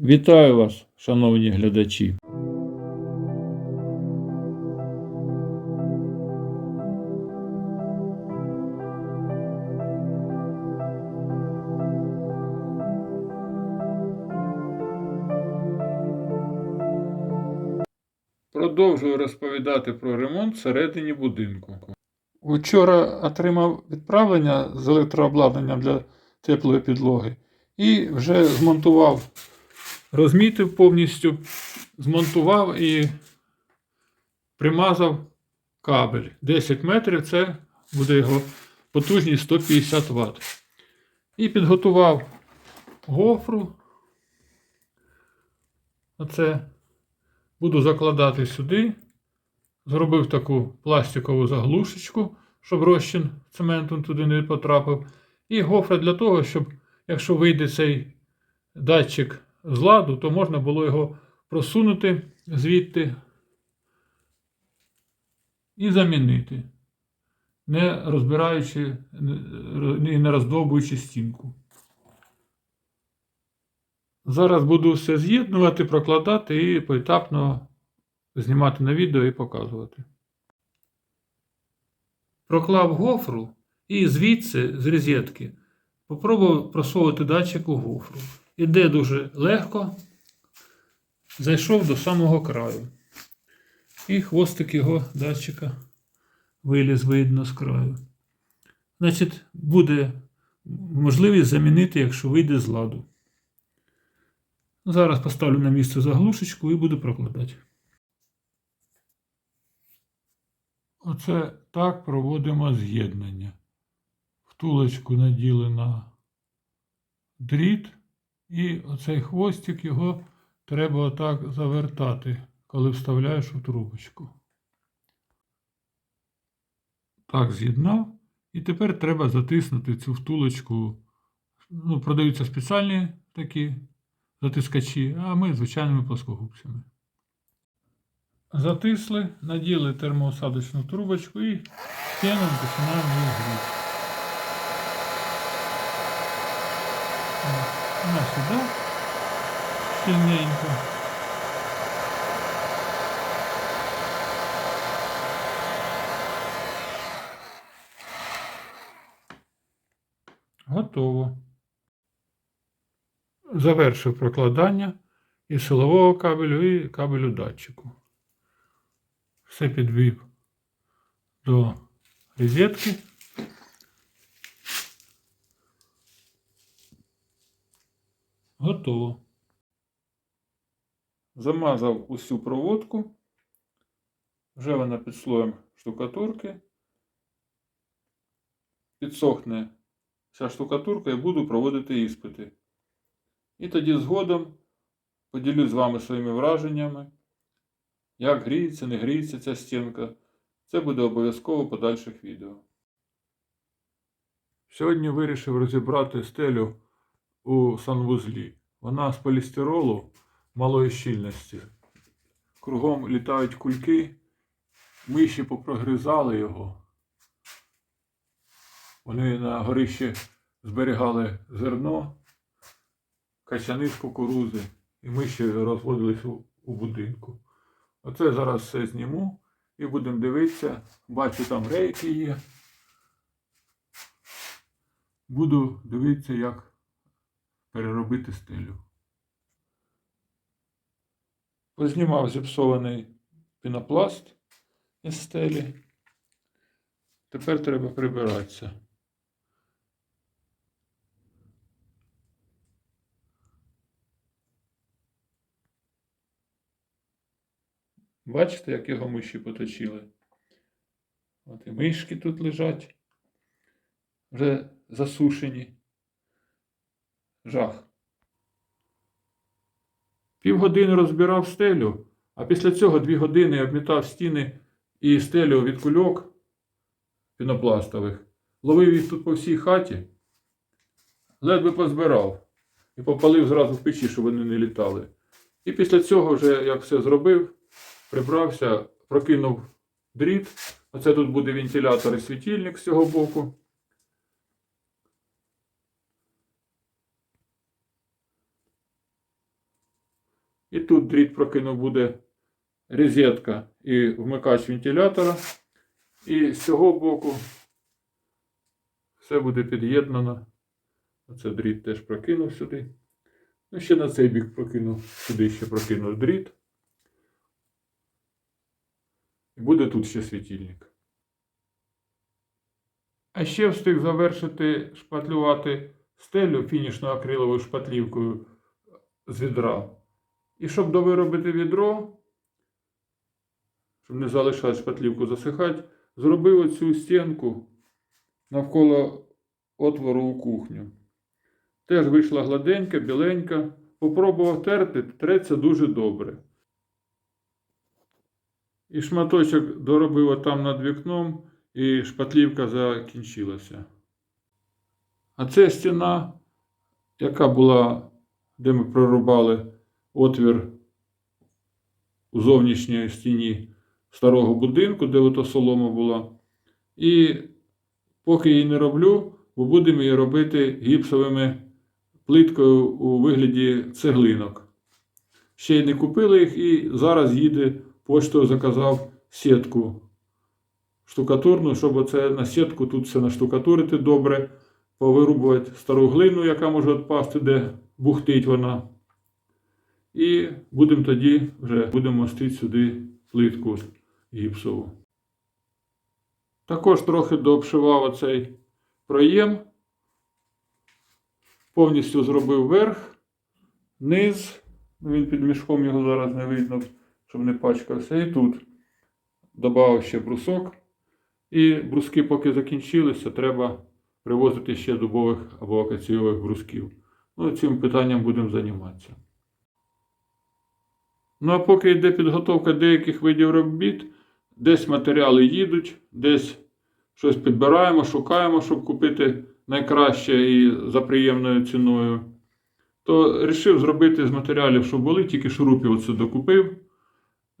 Вітаю вас, шановні глядачі. Продовжую розповідати про ремонт всередині будинку. Учора отримав відправлення з електрообладнанням для теплої підлоги і вже змонтував, розмітив повністю, змонтував і примазав кабель. 10 метрів це буде його потужність 150 Вт. І підготував гофру. Оце буду закладати сюди. Зробив таку пластикову заглушечку, щоб розчин цементу туди не потрапив. І гофра для того, щоб, якщо вийде цей датчик з ладу, то можна було його просунути звідти і замінити, не розбираючи і не роздовбуючи стінку. Зараз буду все з'єднувати, прокладати і поетапно знімати на відео і показувати. Проклав гофру і звідси, з розетки, попробував просовувати датчик у гофру. Іде дуже легко. Зайшов до самого краю. І хвостик його датчика виліз видно з краю. Значить, буде можливість замінити, якщо вийде з ладу. Зараз поставлю на місце заглушечку і буду прокладати. Оце так проводимо з'єднання. Втулочку наділи на дріт, і оцей хвостик його треба отак завертати, коли вставляєш у трубочку. Так, з'єднав. І тепер треба затиснути цю втулочку. Ну, продаються спеціальні такі затискачі, а ми звичайними плоскогубцями. Затисли, наділи термоосадочну трубочку і стіном починаємо її гріти. На сюди щільненько. Готово. Завершив прокладання і силового кабелю, і кабелю датчику. Все підвів до розетки. Готово. Замазав усю проводку. Вже вона під слоєм штукатурки. Підсохне вся штукатурка і буду проводити іспити. І тоді згодом поділюсь з вами своїми враженнями. Як гріється, не гріється ця стінка. Це буде обов'язково подальших відео. Сьогодні вирішив розібрати стелю у санвузлі. Вона з полістиролу малої щільності. Кругом літають кульки, миші попрогризали його. Вони на горищі зберігали зерно, качани з кукурузи, і миші розводились у, у будинку. Оце зараз все зніму і будемо дивитися. Бачу, там рейки є. Буду дивитися, як переробити стелю. Познімав зіпсований пінопласт із стелі. Тепер треба прибиратися. Бачите, як його миші поточили? От і мишки тут лежать, вже засушені. Жах. Півгодини розбирав стелю, а після цього дві години обмітав стіни і стелю від кульок пінопластових. Ловив їх тут по всій хаті, ледве позбирав і попалив зразу в печі, щоб вони не літали. І після цього, вже як все зробив, прибрався, прокинув дріт. Оце тут буде вентилятор і світильник з цього боку. І тут дріт прокинув буде розетка і вмикач вентилятора. І з цього боку все буде під'єднано. Оце дріт теж прокинув сюди. Ну, ще на цей бік прокинув, сюди ще прокинув дріт. І буде тут ще світильник. А ще встиг завершити шпатлювати стелю фінішною акриловою шпатлівкою з відра. І щоб довиробити відро, щоб не залишати шпатлівку засихати, зробив оцю стінку навколо отвору у кухню. Теж вийшла гладенька, біленька. Попробував терти, треться дуже добре. І шматочок доробив отам над вікном, і шпатлівка закінчилася. А це стіна, яка була, де ми прорубали отвір у зовнішній стіні старого будинку, де ото солома була. І поки її не роблю, бо будемо її робити гіпсовими плиткою у вигляді цеглинок. Ще й не купили їх, і зараз їде поштою заказав сітку штукатурну, щоб оце на сітку тут все наштукатурити добре, повирубувати стару глину, яка може відпасти, де бухтить вона. І будемо тоді вже будемо мастити сюди плитку гіпсову. Також трохи дообшивав оцей проєм. Повністю зробив верх, низ. Ну, Він під мішком його зараз не видно, щоб не пачкався. І тут додав ще брусок. І бруски, поки закінчилися, треба привозити ще дубових або акаційових брусків. Ну, цим питанням будемо займатися. Ну, а поки йде підготовка деяких видів робіт, десь матеріали їдуть, десь щось підбираємо, шукаємо, щоб купити найкраще і за приємною ціною. То вирішив зробити з матеріалів, що були, тільки шурупів оце докупив.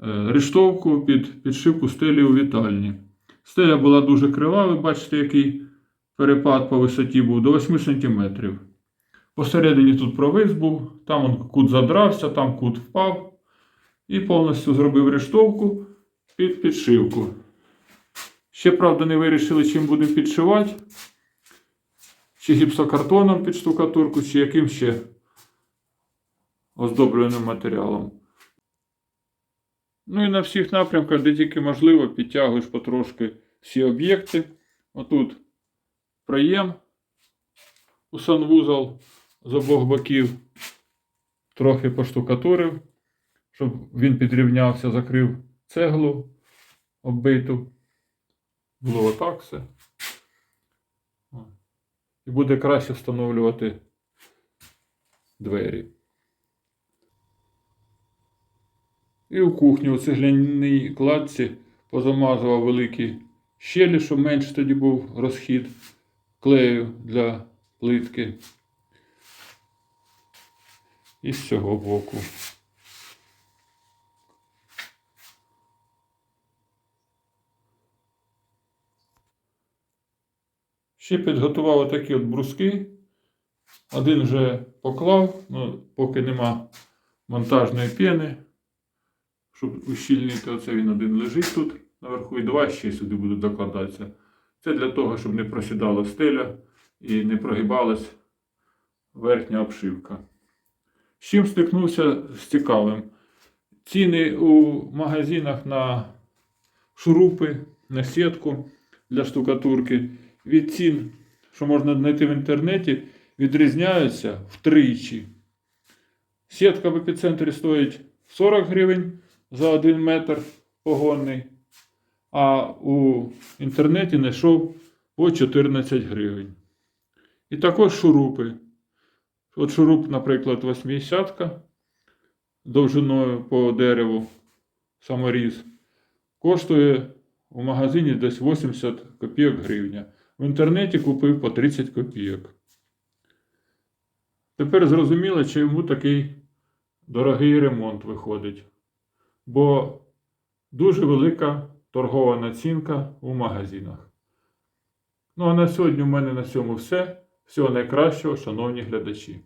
Е, Рештовку під підшивку стелі у вітальні. Стеля була дуже крива, ви бачите, який перепад по висоті був до 8 см. Посередині тут провис був, там кут задрався, там кут впав. І повністю зробив рештовку під підшивку. Ще, правда, не вирішили, чим будемо підшивати. Чи гіпсокартоном під штукатурку, чи яким ще оздоблюваним матеріалом. Ну і на всіх напрямках, де тільки можливо, підтягуєш потрошки всі об'єкти. Отут проєм у санвузол з обох боків. Трохи поштукатурив, щоб він підрівнявся, закрив цеглу оббиту. Було отак все. І буде краще встановлювати двері. І у кухні у цегляній кладці позамазував великі щелі, щоб менше тоді був розхід клею для плитки. І з цього боку. Ще підготував отакі от бруски. Один вже поклав, ну, поки нема монтажної піни щоб ущільнити, оце він один лежить тут наверху, і два ще сюди будуть докладатися. Це для того, щоб не просідала стеля і не прогибалась верхня обшивка. З чим стикнувся з цікавим. Ціни у магазинах на шурупи, на сітку для штукатурки від цін, що можна знайти в інтернеті, відрізняються втричі. Сітка в епіцентрі стоїть 40 гривень за 1 метр погонний, а у інтернеті знайшов по 14 гривень. І також шурупи. От шуруп, наприклад, 80 довжиною по дереву саморіз, коштує у магазині десь 80 копійок гривня. В інтернеті купив по 30 копійок. Тепер зрозуміло, чому такий дорогий ремонт виходить бо дуже велика торгова націнка у магазинах. Ну а на сьогодні у мене на цьому все. Всього найкращого, шановні глядачі.